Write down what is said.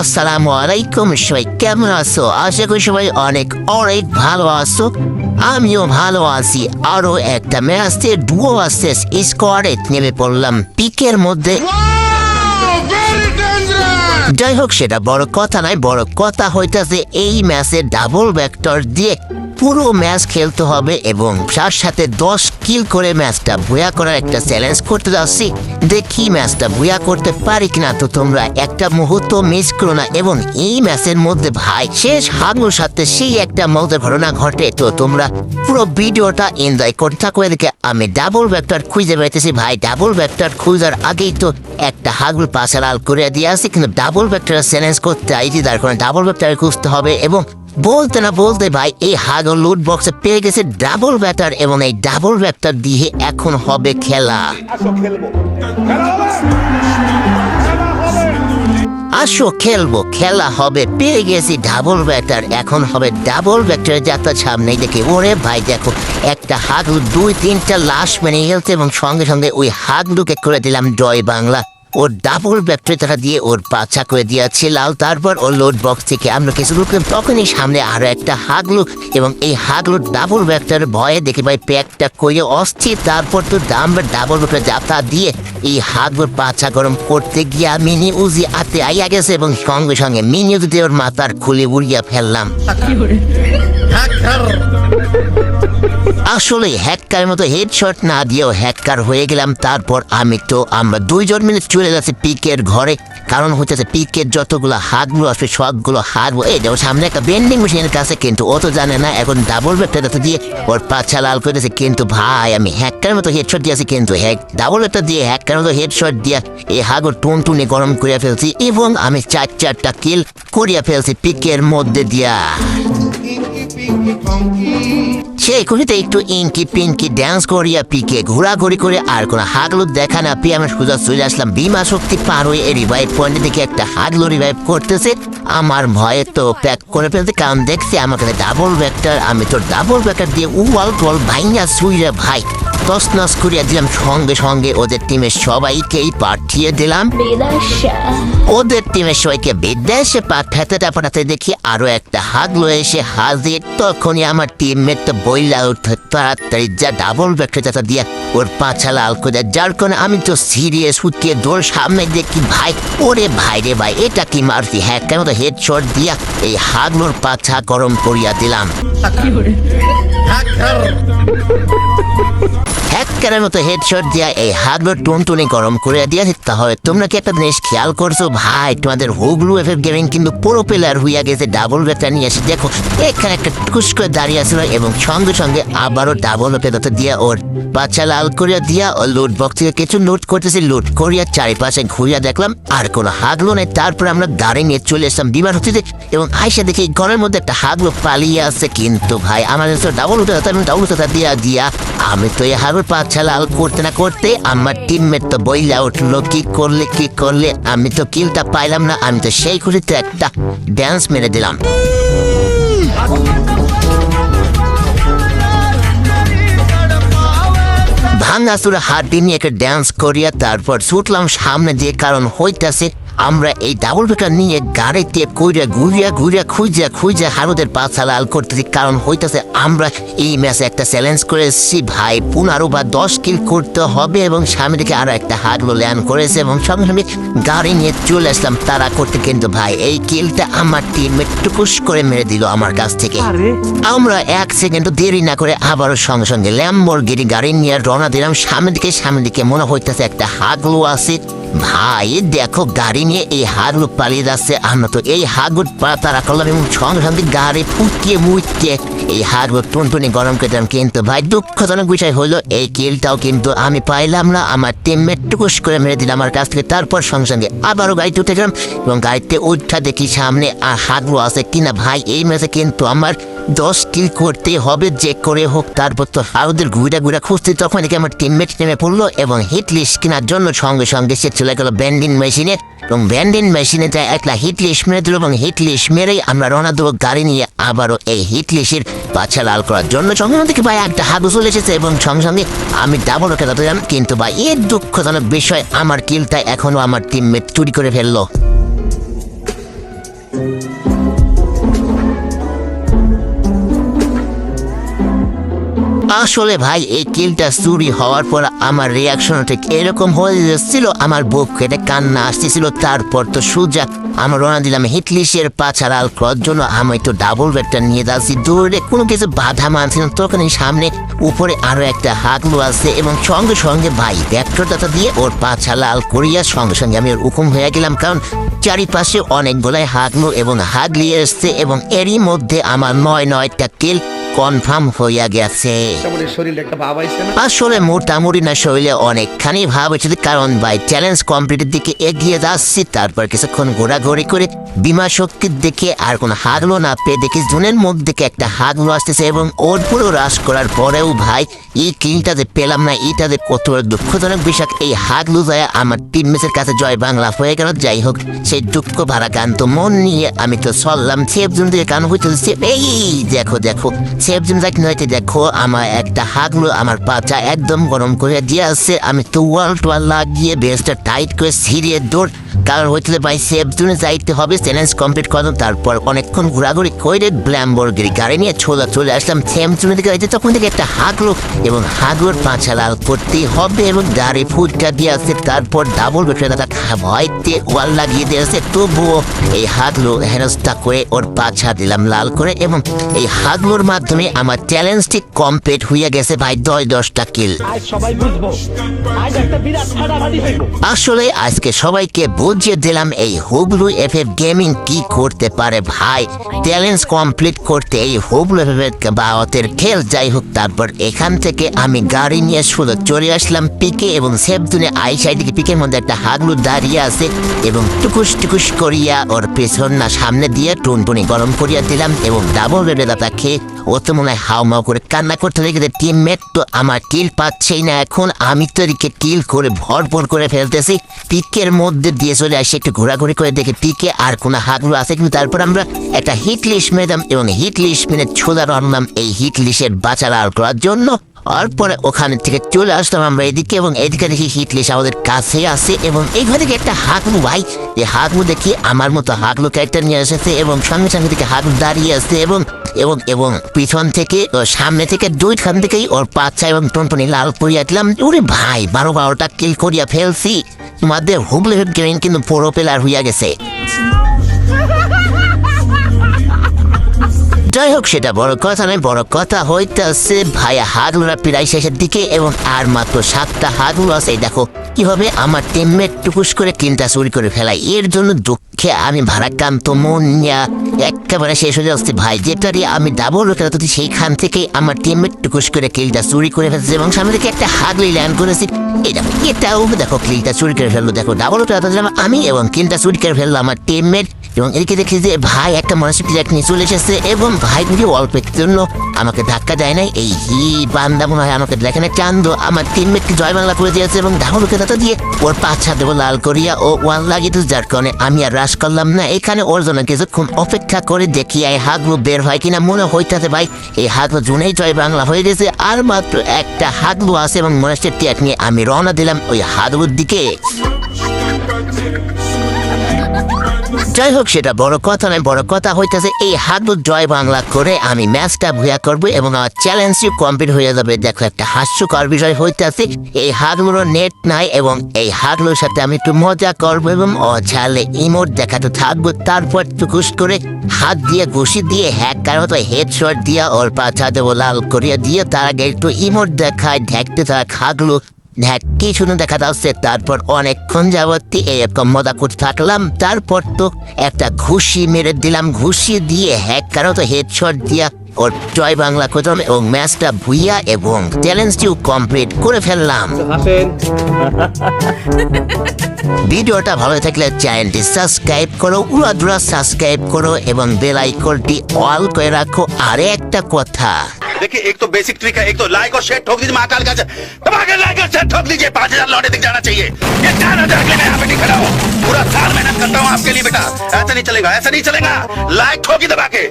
আসসালামু আলাইকুম সবাই কেমন আছো? আশা করি সবাই অনেক অনেক ভালো আছো। আমিও ভালো আছি। আরও একটা ম্যাচ দিয়ে ডুয়ো আসছে স্কোয়াডে নেমে পড়লাম। পিকের মধ্যে যাই হোক সেটা বড় কথা নাই বড় কথা হইতাছে এই ম্যাচে ডাবল ভেক্টর দিয়ে পুরো ম্যাচ খেলতে হবে এবং তার সাথে দশ কিল করে ম্যাচটা ভুয়া করার একটা চ্যালেঞ্জ করতে যাচ্ছি। দেখি ম্যাচটা ভুয়া করতে পারি কিনা তো তোমরা একটা মুহূর্ত মিস করো না এবং এই ম্যাচের মধ্যে ভাই, শেষ হাগুর সাথে সেই একটা মৌতের ঘটনা ঘটে। তো তোমরা পুরো ভিডিওটা এনজয় করতে থাকো। এদিকে আমি ডাবল ভেক্টর খুঁজে পেতেছি ভাই ডাবল ভেক্টর খুঁজার আগেই তো একটা হাগুল পাশালাল করে দিয়ে আসি কিন্তু ডাবল ভেক্টরের চ্যালেঞ্জ করতে আইছি, তার কারণে ডাবল ভেক্টর খুঁজতে হবে এবং বলতে না বলতে ভাই, এই হাগল লুট বক্সে পেয়ে গেছে ডাবল ব্যাটার এবং এই ডাবল ব্যাটার দিয়ে এখন হবে খেলা। আসো খেলব, খেলা হবে, পেয়ে গেছি ডাবল ব্যাটার এখন হবে ডাবল ব্যাটার যাত্রা সামনে দেখে। ওরে ভাই, দেখো, একটা হাগলু দুই তিনটা লাশ মেনে গেলছে এবং সঙ্গে সঙ্গে ওই হাগলুকে করে দিলাম জয় বাংলা। ওর ডাবল ব্যাটারিটা দিয়ে ওর পাছা করে দিয়েছে লাল। তারপর ওর লোড বক্স থেকে আমরা কিছু লোক তখনই সামনে আরও একটা হাগলু এবং এই হাগলু ডাবল ব্যাটার ভয়ে দেখে ভাই প্যাকটা কইয়ে অস্থির। তারপর তো দাম ডাবল ব্যাটার যাত্রা দিয়ে এই হাগলুর পাছা গরম করতে গিয়া মিনি উজি আতে আইয়া গেছে এবং সঙ্গে সঙ্গে মিনি উজি ওর মাথার খুলে উড়িয়া ফেললাম। আসলে হ্যাকার মতো হেডশট না দিয়েও হ্যাকার হয়ে গেলাম। তারপর আমি তো আমরা দুইজন মিলে চলে যাচ্ছি পিকের ঘরে কারণ হচ্ছে পিকের যতগুলো হাতগুলো আসবে সবগুলো হাত এই দেখো সামনে একটা বেন্ডিং মেশিনের কাছে কিন্তু ও তো জানে না এখন ডাবল ব্যাটটা দিয়ে ওর পাছা লাল করেছে কিন্তু ভাই আমি হ্যাকার মতো হেডশট দিয়েছি কিন্তু হ্যাক ডাবল ব্যাটটা দিয়ে হ্যাকার মতো হেডশট দিয়া এই হাগর টুন টুনে গরম করিয়া ফেলছি এবং আমি চার চারটা কিল করিয়া ফেলছি পিকের মধ্যে দিয়া সেই খুশিতে একটু ইনকি পিনকি ড্যান্স করিয়া পিকে ঘোরাঘুরি করে আর কোনো হাগলুর দেখা না পেয়ে আমি সোজা চলে আসলাম। বিমা শক্তি পার হয়ে রিভাইভ পয়েন্টে দেখে একটা হাগলু রিভাইভ করতেছে। আমার ভয়ে তো প্যাক করে ফেলতে কারণ দেখছি আমার ডাবল ব্যাকটার আমি তো ডাবল ব্যাকটার দিয়ে উওয়াল টল ভাইয়া সুইরা ভাই। তসনস করিয়া দিলাম, সঙ্গে সঙ্গে ওদের টিমের সবাইকেই পাঠিয়ে দিলাম। ওদের টিমের সবাইকে বিদেশে পাঠাতে পাঠাতে দেখি আরও একটা হাগলো এসে হাজির। তখনই আমার টিমমেট তো বইলা তাড়াতাড়ি যা ডাবল দিয়া ওর পাছা লাল দেয়। যার কারণে আমি তো সিরিয়াস উঠিয়ে সামনে দেখি ভাই, ওরে ভাই রে ভাই, এটা কি মারছি? হ্যাঁ কেন তো হেডশট দিয়া এই হাগলোর পাছা গরম করিয়া দিলাম। হ্যাকারের মতো হেডশট দিয়া এই টুনটুনি গরম করে দিয়া তাহলে তোমরা কি একটা জিনিস খেয়াল করছ? ভাই, তোমাদের হুগলু এফ গেমিং কিন্তু পুরো প্লেয়ার হইয়া গেছে ডাবল বেটা নিয়ে এসে দেখো, এখানে একটা টুকুস করে দাঁড়িয়ে আছিল এবং সঙ্গে সঙ্গে আবারও ডাবল বেটা দিয়া ওর বাচ্চা লাল করিয়া দিয়া ও লুট বক্স থেকে কিছু লুট করতেছে। লুট করিয়া চারিপাশে ঘুরিয়া দেখলাম, আর কোনো হাগলো নেই। তারপর আমরা গাড়ি নিয়ে চলে এসলাম বিমান হতে। এবং আইসা দেখি ঘরের মধ্যে একটা হাগলো পালিয়ে আছে। কিন্তু ভাই, আমাদের তো ডাবল উঠে আমি ডাবল উঠে দিয়া দিয়া। আমি তো এই হাগল পাচ্ছা লাল করতে না করতে আমার টিমমেট তো বইলা উঠল, কি করলে কি করলে? আমি তো কিলটা পাইলাম না, আমি তো সেই খুশিতে একটা ড্যান্স মেরে দিলাম। ভাঙ্গাসুরা হাড্ডি নিয়ে একটা ড্যান্স করিয়া তারপর ছুটলাম সামনে দিয়ে কারণ হইতাছে আমরা এই ডাবল বেকার নিয়ে গাড়িতে কইরা ঘুরিয়া ঘুরিয়া খুঁজা খুঁজা হারুদের পাছা লাল করতেছি। কারণ হইতাছে আমরা এই ম্যাচে একটা চ্যালেঞ্জ করেছি। ভাই পনেরো বা দশ কিল করতে হবে এবং সামনে দিকে আরও একটা হাগলো ল্যান্ড করেছে এবং সঙ্গে সঙ্গে গাড়ি নিয়ে চলে আসলাম তারা করতে। কিন্তু ভাই এই কিলটা আমার টিমমেট টুকুস করে মেরে দিল আমার কাছ থেকে। আমরা এক সেকেন্ড দেরি না করে আবারও সঙ্গে সঙ্গে ল্যাম্বরগিরি গাড়ি নিয়ে রওনা দিলাম। সামনের দিকে সামনের দিকে মনে হইতেছে একটা হাগলু আছে। ভাই, দেখো, গাড়ি নিয়ে এই হাগলু পালিয়ে যাচ্ছে। আমরা তো এই হাগুর তারা করলাম এবং সঙ্গে সঙ্গে গাড়ি ফুটিয়ে মুইতে এই হাগলু টুনটুনি গরম করে দিলাম কিন্তু ভাই, দুঃখজনক বিষয় হলো, এই কিলটাও কিন্তু আমি পাইলাম না। আমার টিমমেট টুকুস করে মেরে দিলাম আমার কাছ থেকে। তারপর সঙ্গে সঙ্গে আবারও গাড়িতে উঠে গেলাম এবং গাড়িতে উঠা দেখি সামনে আর হাগলু আছে কিনা। ভাই, এই ম্যাচে কিন্তু আমার দশ কিল করতে হবে, যে করে হোক, তারপর তো হাউদের ঘুরা ঘুরা খুঁজতে তখন দেখি আমার টিমমেট নেমে পড়ল এবং হিট লিস্ট কেনার জন্য সঙ্গে সঙ্গে সে চলে গেল ব্যান্ডিং মেশিনে এবং ব্যান্ডিং মেশিনে যায় একটা হিট লিস্ট মেরে দিল এবং হিট লিস্ট মেরেই আমরা রওনা দেবো গাড়ি নিয়ে আবারও এই হিট লিস্টের বাচ্চা লাল করার জন্য সঙ্গে দেখি ভাই একটা হাগু চলে এসেছে এবং সঙ্গে সঙ্গে আমি ডাবল ওকে কিন্তু ভাই এর দুঃখজনক বিষয়, আমার কিলটা এখনও আমার টিমমেট চুরি করে ফেলল। আসলে ভাই, এই কিলটা চুরি হওয়ার পর আমার রিয়াকশন ঠিক এরকম হয়ে যাচ্ছিল। আমার বুক কেটে কান্না আসতেছিল। তারপর তো সুজা আমার রওনা দিলাম হিটলিশের পাছার আল করার জন্য আমি তো ডাবল বেডটা নিয়ে যাচ্ছি। দূরে কোনো কিছু বাধা মানছি না। তখন সামনে উপরে আরও একটা হাগলু আছে এবং সঙ্গে সঙ্গে ভাই ব্যাক্টরদাতা দিয়ে ওর পাছা লাল করিয়া সঙ্গে সঙ্গে আমি ওর হুকুম হয়ে গেলাম। কারণ চারিপাশে অনেকগুলাই হাগলু এবং হাগলিয়ে এসছে এবং এরই মধ্যে আমার নয় নয়টা কিল কনফার্ম হইয়া গেছে। মোটামুটি শরীরে একটা ভাব আইছে না? আসলে মোটামুটি না শরীরে অনেকখানি ভাব কারণ ভাই চ্যালেঞ্জ কমপ্লিটের দিকে এগিয়ে যাচ্ছি তারপর কিছুক্ষণ ঘোরাঘুরি করে বিমা শক্তির দিকে আর কোনো হাগলো না পেয়ে দেখি জুনের মুখ দিকে একটা হাগলো আসতেছে এবং ওর পুরো রাস করার পরেও ভাই এই কিলটাতে পেলাম না এইটাতে কত দুঃখজনক বিষয় এই হাগলু যায় আমার টিম মেসের কাছে জয় বাংলা হয়ে গেল যাই হোক সেই দুঃখ ভারাক্রান্ত মন নিয়ে আমি তো চললাম সেফ জুন থেকে কান হইতেছে এই দেখো দেখো যাক নয়তে দেখো, আমার একটা হাগলো আমার পাচা একদম গরম করে দিয়ে আসছে আমি তো ওয়াল টোয়াল লাগিয়ে বেসটা টাইট করে সিরিয়ে দৌড়। কারণ হইতে ভাই সেফ যাইতে হবে, চ্যালেঞ্জ কমপ্লিট করলাম তারপর অনেকক্ষণ ঘোরাঘুরি করে ব্ল্যাম্বরগিরি গাড়ি নিয়ে ছোলা চলে আসলাম। জোনে দিকে যাইতে তখন থেকে একটা হাগলো এবং হাগলোর পাঁচা লাল করতেই হবে এবং দাড়ি ফুটটা দিয়ে আসছে তারপর ডাবল বেটে দাদা ভয়তে ওয়াল লাগিয়ে দিয়ে দিয়েছে। তবুও এই হাগলো হেনস্থা করে ওর পাছা দিলাম লাল করে এবং এই হাগলোর মাধ্যমে আমার চ্যালেঞ্জটি কমপ্লিট হইয়া গেছে ভাই দশ দশটা কিল আসলে আজকে সবাইকে বুঝিয়ে দিলাম এই হুবলু এফ এফ গেমিং কি করতে পারে ভাই। চ্যালেঞ্জ কমপ্লিট করতে এই হুবলু এফ এফ বাওয়াতের খেল যাই হোক তারপর এখান থেকে আমি গাড়ি নিয়ে শুধু চলে আসলাম পিকে এবং সেফদুনে আই সাইডে পিকের মধ্যে একটা হাগলু দাঁড়িয়ে আছে এবং টুকুস টুকুস করিয়া ওর পেছন না সামনে দিয়ে টুনটুনি গরম করিয়া দিলাম এবং ডাবল রেডে দাদা খেয়ে ও তো মনে হয় হাও মাও করে কান্না করতে দেখে টিমমেট তো আমার কিল পাচ্ছেই না। এখন আমি তো এদিকে কিল করে ভরপুর করে ফেলতেছি। পিকের মধ্যে দিয়ে চলে আসি, একটু ঘোরাঘুরি করে দেখে পিকে আর কোনো হাগলু আছে কিন্তু তারপর আমরা একটা হিট লিস্ট মেদাম এবং হিট লিস্ট মেনে ছোলা রান্নাম এই হিট লিস্টের বাঁচার আর করার জন্য আর পরে ওখানে থেকে চলে আসলাম আমরা এদিকে এবং এদিকে দেখি হিটলিস আমাদের কাছে আছে এবং এইখানে থেকে একটা হাগলু ভাই। এই হাগলু দেখি আমার মতো হাগলু ক্যারেক্টার নিয়ে এসেছে এবং সঙ্গে সঙ্গে থেকে হাগলু দাঁড়িয়ে আছে এবং এবং এবং পিছন থেকে সামনে থেকে দুইখান থেকেই ওর পাচ্ছা এবং টনটনি লাল করিয়া দিলাম। ওরে ভাই, বারো বারোটা কিল করিয়া ফেলছি। তোমাদের হুবলে গেমিং কিন্তু পুরো পেলার হইয়া গেছে। যাই হোক সেটা বড় কথা নয়, বড় কথা হইতেছে ভাইয়া হাগলুরা প্রায় শেষের দিকে এবং আর মাত্র সাতটা হাগলু আছে। দেখো, কি হবে? আমার টিমমেট টুকুস করে কিনটা চুরি করে ফেলাই এর জন্য দুঃখে আমি ভারাক্রান্ত মন একেবারে শেষ হয়ে যাচ্ছে ভাই। যেটা দিয়ে আমি ডাবল রেখে সেইখান থেকেই আমার টিমমেট টুকুস করে কিলটা চুরি করে ফেলছে এবং সামনে থেকে একটা হাগলি ল্যান্ড করেছি। দেখো, এটাও দেখো কিলটা চুরি করে ফেলল। দেখো ডাবল দিলাম আমি এবং কিলটা চুরি করে ফেলল আমার টিমমেট এবং এদিকে দেখি যে ভাই একটা মানুষের প্লেট নিয়ে চলে এসেছে এবং ভাই গুলি অল্প জন্য আমাকে ধাক্কা দেয় নাই। এই হি বান্দা মনে হয় আমাকে দেখে না চান্দ আমার টিমমেটকে জয় বাংলা করে দিয়েছে এবং ধামলকে দাতা দিয়ে ওর পাঁচা দেবো লাল করিয়া ও ওয়ান লাগিয়ে দিয়েছে, যার কারণে আমি আর রাস করলাম না। এখানে ওর জন্য কিছুক্ষণ অপেক্ষা করে দেখি এই হাগলু বের হয় কিনা। মনে হইতাছে ভাই এই হাগলু জুনেই জয় বাংলা হয়ে গেছে। আর মাত্র একটা হাগলু আছে এবং মনেশের ত্যাগ নিয়ে আমি রওনা দিলাম ওই হাগলুর দিকে। যাই হোক সেটা বড় কথা নয়, বড় কথা হইতেছে এই হাগলু জয় বাংলা করে আমি ম্যাচটা ভুয়া করব এবং আমার চ্যালেঞ্জটি কমপ্লিট হয়ে যাবে। দেখো, একটা হাস্যকর বিষয় হইতেছে, এই হাগলুর নেট নাই এবং এই হাগলুর সাথে আমি একটু মজা করব এবং অঝালে ইমোট দেখাতে থাকব। তারপর টুকুস করে হাত দিয়ে, ঘুষি দিয়ে হ্যাক কারও তো হেডশট দিয়ে ওর পাছা দেবো লাল করিয়া দিয়ে, তার আগে একটু ইমোট দেখায় ঢেকতে থাক হাগলু দেখ কি শুনে দেখা যাচ্ছে। তারপর অনেকক্ষণ যাবত এরকম মজা করতে থাকলাম। তারপর তো একটা ঘুষি মেরে দিলাম। ঘুষি দিয়ে হ্যাক কারও তো হেডশট দিয়া ওর জয় বাংলা করলাম এবং ম্যাচটা ভুইয়া এবং চ্যালেঞ্জটিও কমপ্লিট করে ফেললাম। ভিডিওটা ভালো থাকলে চ্যানেলটি সাবস্ক্রাইব করো উড়াদুরা সাবস্ক্রাইব করো এবং বেল আইকনটি অল করে রাখো। আর একটা কথা। देखिए, एक तो बेसिक ट्रिक है, एक तो लाइक और शेयर ठोक दीजिए महाकाल का दबा के लाइक और शेयर ठोक दीजिए, पाँच हज़ार लौटे दिख जाना चाहिए। ये चार हज़ार के यहाँ पे खड़ा हूँ पूरा साल मेहनत करता हूँ आपके लिए बेटा। ऐसा नहीं चलेगा, ऐसा नहीं चलेगा। लाइक ठोकी दबा के।